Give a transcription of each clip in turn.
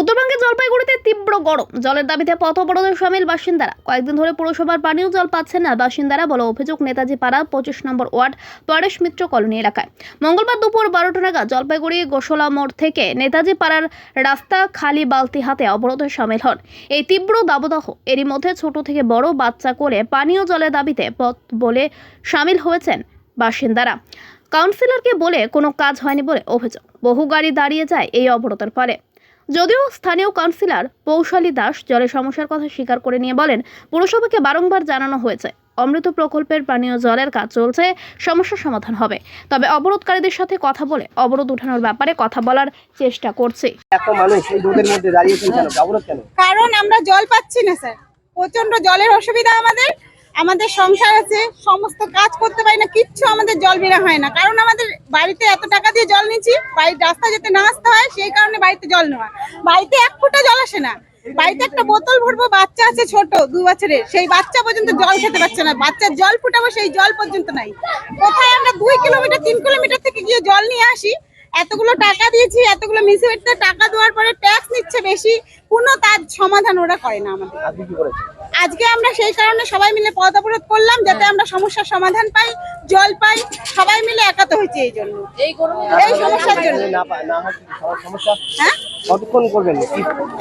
উত্তরবঙ্গের জলপাইগুড়িতে তীব্র গরম। জলের দাবিতে পথ অবরোধে সামিল বাসিন্দারা। কয়েকদিন ধরে পুরসভার পানীয় জল পাচ্ছেন না বাসিন্দারা বলে অভিযোগ নেতাজি পাড়া পঁচিশ number ward Paresh Mitra colony এলাকায়। মঙ্গলবার দুপুর বারোটা নাগাদ জলপাইগুড়ি গোসলা মোড় থেকে নেতাজি পাড়ার রাস্তা খালি বালতি হাতে অবরোধে সামিল হন। এই তীব্র দাবদাহ এরই মধ্যে ছোট থেকে বড় বাচ্চা করে পানীয় জলের দাবিতে পথ বলে সামিল হয়েছেন বাসিন্দারা। কাউন্সিলরকে বলে কোনো কাজ হয়নি বলে অভিযোগ। বহু গাড়ি দাঁড়িয়ে যায় এই অবরোধের ফলে। যদিও স্থানীয় কাউন্সিলর পৌশালী দাস জলের সমস্যার কথা স্বীকার করে নিয়ে বলেন পুরসভাকে বারংবার জানানো হয়েছে অমৃত প্রকল্পের পানীয় জলের কাজ চলছে সমস্যার সমাধান হবে। তবে অবরোধকারীদের সাথে কথা বলে অবরোধ উঠানোর ব্যাপারে কথা বলার চেষ্টা করছে। এত মানুষ এই রোদের মধ্যে দাঁড়িয়েছেন কেন? অবরোধ কেন? কারণ আমরা জল পাচ্ছি না স্যার। প্রচণ্ড জলের অসুবিধা আমাদের। আমাদের সংসার আছে, সমস্ত কাজ করতে পারি না, কিচ্ছু আমাদের জল বেরা হয় না। কারণ আমাদের বাড়িতে এত টাকা দিয়ে জল নিচ্ছি বাড়ির রাস্তা যাতে না আসতে হয়, সেই কারণে বাড়িতে জল নেওয়া। বাড়িতে এক ফোঁটা জল আসে না। বাড়িতে একটা বোতল ভরবো, বাচ্চা আছে ছোট, দু বছরের, সেই বাচ্চা পর্যন্ত জল খেতে পারছে না। বাচ্চার জল ফুটাবো, সেই জল পর্যন্ত নাই। কোথায় আমরা দুই কিলোমিটার, তিন কিলোমিটার থেকে গিয়ে জল নিয়ে আসি এতগুলো টাকা দিয়েছি এতগুলো মিউনিসিপালিটিতে টাকা দেওয়ার পরে ট্যাক্স নিচ্ছে বেশি কোনো তার সমাধান ওরা করে না আমাদের। আজকে আমরা সেই কারণে সবাই মিলে পদ অবরোধ করলাম যাতে আমরা সমস্যার সমাধান পাই জল পাই সবাই মিলে একাত হয়েছে এই জন্য। এই সমস্যার জন্য। না না হয় কি সম- সমস্যা? হ্যাঁ? কতক্ষণ করবেন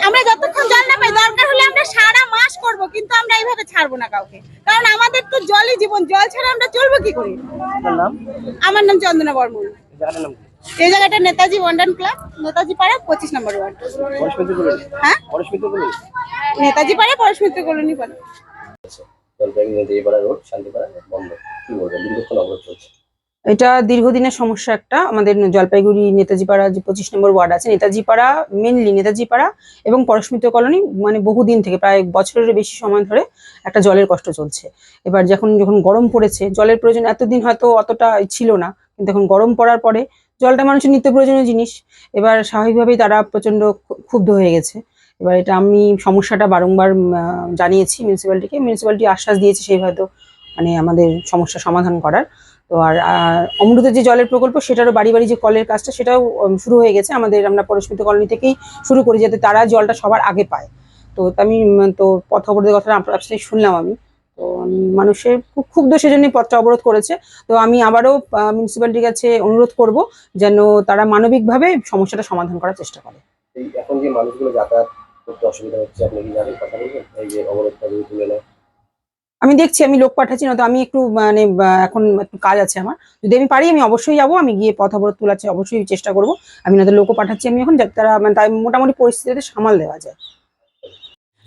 আমরা যতক্ষণ জল না পাই দরকার হলে আমরা সারা মাস করব কিন্তু আমরা এইভাবে ছাড়বো না কাউকে। কারণ আমাদের তো জলই জীবন জল ছাড়া আমরা চলবো কি করে? আমার নাম চন্দনা বর্মন। এই জায়গাটা নেতাজি ক্লাব, নেতাজি পাড়া, পঁচিশ নম্বর ওয়ার্ড। হ্যাঁ? নেতাজি পাড়া পরশ মিত্র কলোনি পাড়া এটা দীর্ঘদিনের সমস্যা একটা। আমাদের জলপাইগুড়ি নেতাজিপাড়া যে পঁচিশ নম্বর ওয়ার্ড আছে নেতাজিপাড়া মেনলি নেতাজিপাড়া এবং পরশমিত্র কলোনি মানে বহুদিন থেকে, প্রায় বছরের বেশি সময় ধরে একটা জলের কষ্ট চলছে। এবার যখন যখন গরম পড়েছে, জলের প্রয়োজন এতদিন হয়তো অতটা ছিল না, কিন্তু এখন গরম পড়ার পরে জলটা মানুষের নিত্য প্রয়োজনীয় জিনিস। এবার স্বাভাবিকভাবেই তারা প্রচণ্ড ক্ষুব্ধ হয়ে গেছে। এবার এটা আমি সমস্যাটা বারংবার জানিয়েছি মিউনিসিপ্যালিটিকে মিউনিসিপ্যালিটি আশ্বাস দিয়েছে সেই হয়তো মানে আমাদের সমস্যা সমাধান করার। তো আর আহ, অমৃত যে জলের প্রকল্প সেটারও বাড়ি বাড়ি যে কলের কাজটা সেটাও শুরু হয়ে গেছে। আমাদের আমরা পরস্মিত কলোনি থেকেই শুরু করি যাতে তারা জলটা সবার আগে পায়। তো আমি তো পথ অবরোধের কথাটা আপনার শুনলাম আমি। তো মানুষের খুব ক্ষুব্ধ সেজন্যই পথটা অবরোধ করেছে। তো আমি আবারও মিউনিসিপ্যালিটির কাছে অনুরোধ করব যেন তারা মানবিকভাবে সমস্যাটা সমাধান করার চেষ্টা করে। এখন যে মানুষগুলো যাতায়াত করতে অসুবিধা হচ্ছে আপনি কি যাদের কথা বলবেন? এই যে অবরোধটা যদি তুলে নেয়। আমি দেখছি আমি লোক পাঠাচ্ছি না তো আমি একটু মানে এখন একটু কাজ আছে আমার। যদি আমি পারি আমি অবশ্যই যাব আমি গিয়ে পথ অবরোধ তোলার অবশ্যই চেষ্টা করব। আমি না লোকও পাঠাচ্ছি আমি এখন যাতে তারা মানে তাই মোটামুটি পরিস্থিতিতে সামাল দেওয়া যায়।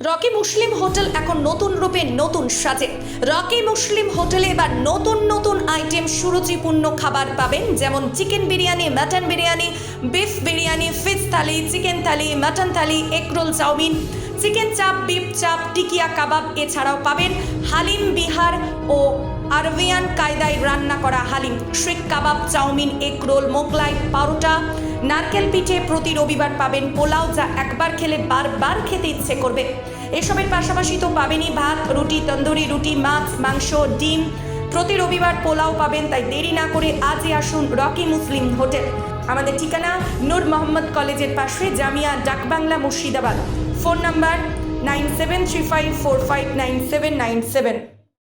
রকি মুসলিম হোটেল এখন নতুন রূপে নতুন সাজে। রকি মুসলিম হোটেলে এবার নতুন নতুন আইটেম সুরুচিপূর্ণ খাবার পাবেন, যেমন chicken biryani, mutton biryani, beef biryani fish thali, chicken thali, mutton thali, egg roll chowmein, chicken chaap, beef chaap, tikia kebab এছাড়াও পাবেন হালিম বিহার ও আরবিয়ান কায়দায় রান্না করা haleem seekh kebab, chowmein, egg roll, Mughlai, paratha. নারকেল পিঠে প্রতি রবিবার পাবেন পোলাও যা একবার খেলে বারবার খেতে ইচ্ছে করবে। এসবের পাশাপাশি তো পাবেনই ভাত, রুটি, তন্দুরি, রুটি, মাছ, মাংস, ডিম। প্রতি রবিবার পোলাও পাবেন, তাই দেরি না করে আজই আসুন রকি মুসলিম হোটেল। আমাদের ঠিকানা নূর মোহাম্মদ কলেজের পাশে, Jamia Dakbangla Murshidabad. Phone number nine seven three five four five nine seven nine seven.